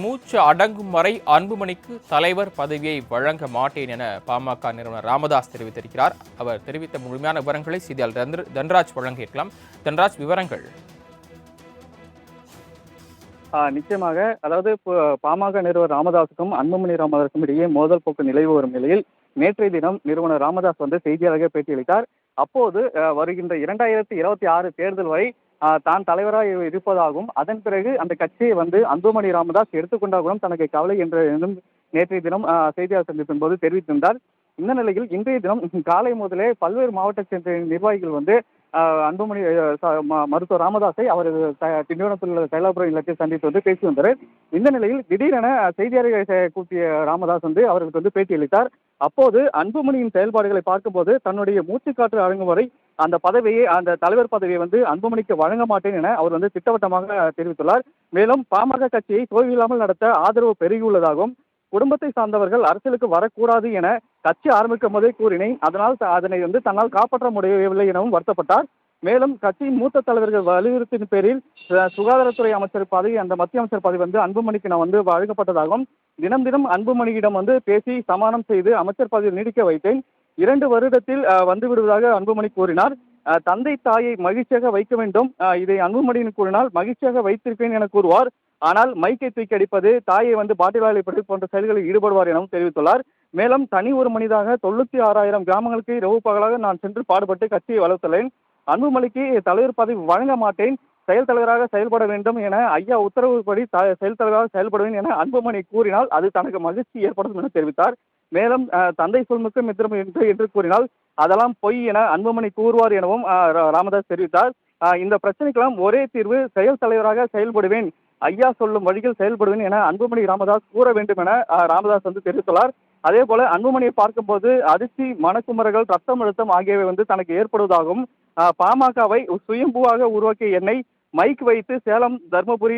மூச்சு அடங்கும் வரை அன்புமணிக்கு தலைவர் பதவியை வழங்க மாட்டேன் என பாமக நிறுவனர் ராமதாஸ் தெரிவித்திருக்கிறார். அவர் தெரிவித்த முழுமையான விவரங்களை செய்தியாளர் தன்ராஜ் வழங்க தன்ராஜ் விவரங்கள். ஆஹ் நிச்சயமாக. அதாவது பாமக நிறுவனர் ராமதாஸுக்கும் அன்புமணி ராமதாஸுக்கும் இடையே மோதல் போக்கு நிலைவு வரும் நிலையில் நேற்றைய தினம் நிறுவனர் ராமதாஸ் வந்து செய்தியாளர்கள் பேட்டியளித்தார் அப்போது வருகின்ற இரண்டாயிரத்தி இருபத்தி ஆறு தேர்தல் வரை தான் தலைவராக இருப்பதாகவும் அதன் பிறகு அந்த கட்சியை வந்து அன்புமணி ராமதாஸ் எடுத்துக்கொண்டாகவும் தனக்கு கவலை என்ற நேற்றைய தினம் செய்தியாளர் சந்திப்பின் போது தெரிவித்திருந்தார். இந்த நிலையில் இன்றைய தினம் காலை முதலே பல்வேறு மாவட்ட சேர்ந்த நிர்வாகிகள் வந்து அன்புமணி ஆஹ் ம- மருத்துவர் ராமதாஸை அவரது திண்டிவனத்தில் உள்ள தைலாபுரம் இல்லத்தில் சந்தித்து வந்து பேசி வந்தார் இந்த நிலையில் திடீரென செய்தியாளர்களை கூட்டிய கூப்பிய ராமதாஸ் வந்து அவர்களுக்கு வந்து பேட்டியளித்தார். அப்போது அன்புமணியின் செயல்பாடுகளை பார்க்கும்போது தன்னுடைய மூச்சுக்காற்று அடங்கும் வரை அந்த பதவியை அந்த தலைவர் பதவியை வந்து அன்புமணிக்கு வழங்க மாட்டேன் என அவர் வந்து திட்டவட்டமாக தெரிவித்துள்ளார். மேலும் பாமக கட்சியை தோல்வியில்லாமல் நடத்த ஆதரவு பெருகியுள்ளதாகவும் குடும்பத்தை சார்ந்தவர்கள் அரசியலுக்கு வரக்கூடாது என கட்சி ஆரம்பிக்கும் போதே கூறினேன் அதனால் அதனை வந்து தன்னால் காப்பாற்ற முடியவில்லை எனவும் வருத்தப்பட்டார். மேலும் கட்சியின் மூத்த தலைவர்கள் வலியுறுத்தின் பேரில் சுகாதாரத்துறை அமைச்சர் பதவி அந்த மத்திய அமைச்சர் பதவி வந்து அன்புமணிக்கு நான் வந்து வழங்கப்பட்டதாகவும் தினம் தினம் அன்புமணியிடம் வந்து பேசி சமானம் செய்து அமைச்சர் பதவியில் நீடிக்க வைத்தேன். இரண்டு வருடத்தில் வந்து விடுவதாக அன்புமணி கூறினார். தந்தை தாயை மகிழ்ச்சியாக வைக்க வேண்டும். இதை அன்புமணியின் கூறினால் மகிழ்ச்சியாக வைத்திருப்பேன் என கூறுவார். ஆனால் மைக்கை தூக்கி அடிப்பது தாயை வந்து பாட்டிலாலை பற்றி போன்ற செயல்களில் ஈடுபடுவார் எனவும் தெரிவித்துள்ளார். மேலும் தனி ஒரு மனிதாக தொண்ணூத்தி ஆறாயிரம் கிராமங்களுக்கு இரவு பகலாக நான் சென்று பாடுபட்டு கட்சியை வளர்த்துள்ளேன். அன்புமணிக்கு தலைவர் பதவி வழங்க மாட்டேன். செயல் தலைவராக செயல்பட வேண்டும் என ஐயா உத்தரவுப்படி த- செயல் தலைவராக செயல்படுவேன் என அன்புமணி கூறினால் அது தனக்கு மகிழ்ச்சி ஏற்படும் என தெரிவித்தார். மேலும் தந்தை சொல்முக்கு மித்திரம் என்று என்று கூறினால் அதெல்லாம் பொய் என அன்புமணி கூறுவார் எனவும் ராமதாஸ் தெரிவித்தார். இந்த பிரச்சனைக்கெல்லாம் ஒரே தீர்வு செயல் தலைவராக செயல்படுவேன் ஐயா சொல்லும் வழியில் செயல்படுவேன் என அன்புமணி ராமதாஸ் கூற வேண்டும் என ராமதாஸ் வந்து தெரிவித்துள்ளார். அதே போல அன்புமணியை பார்க்கும்போது அதிர்ச்சி மனக்குமரங்கள் ரத்தம் அழுத்தம் ஆகியவை வந்து தனக்கு ஏற்படுவதாகவும் பாமகவை சுயம்புவாக உருவாக்கிய என்னை மைக் வைத்து சேலம் தர்மபுரி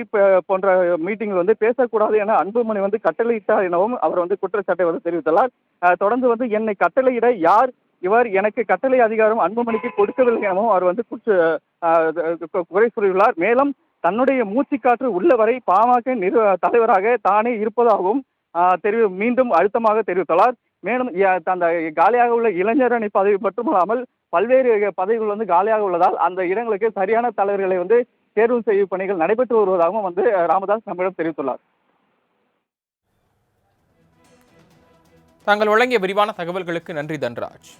போன்ற மீட்டிங்கில் வந்து பேசக்கூடாது என அன்புமணி வந்து கட்டளையிட்டார் எனவும் அவர் வந்து குற்றச்சாட்டை வந்து தெரிவித்துள்ளார். தொடர்ந்து வந்து என்னை கட்டளையிட யார் இவர் எனக்கு கட்டளை அதிகாரம் அன்புமணிக்கு கொடுக்கவில்லை எனவும் அவர் வந்து குற்ற குறை கூறியுள்ளார் மேலும் தன்னுடைய மூச்சுக்காற்று உள்ளவரை பாமக நிறு தலைவராக தானே இருப்பதாகவும் தெரிவி மீண்டும் அழுத்தமாக தெரிவித்துள்ளார். மேலும் அந்த காலியாக உள்ள இளைஞர் அணி பதவி மட்டுமல்லாமல் பல்வேறு பதவிகள் வந்து காலியாக உள்ளதால் அந்த இடங்களுக்கு சரியான தலைவர்களை வந்து தேர்வு செய்யும் பணிகள் நடைபெற்று வருவதாகவும் வந்து ராமதாஸ் நம்மிடம் தெரிவித்துள்ளார். தாங்கள் வழங்கிய விரிவான தகவல்களுக்கு நன்றி தன்ராஜ்.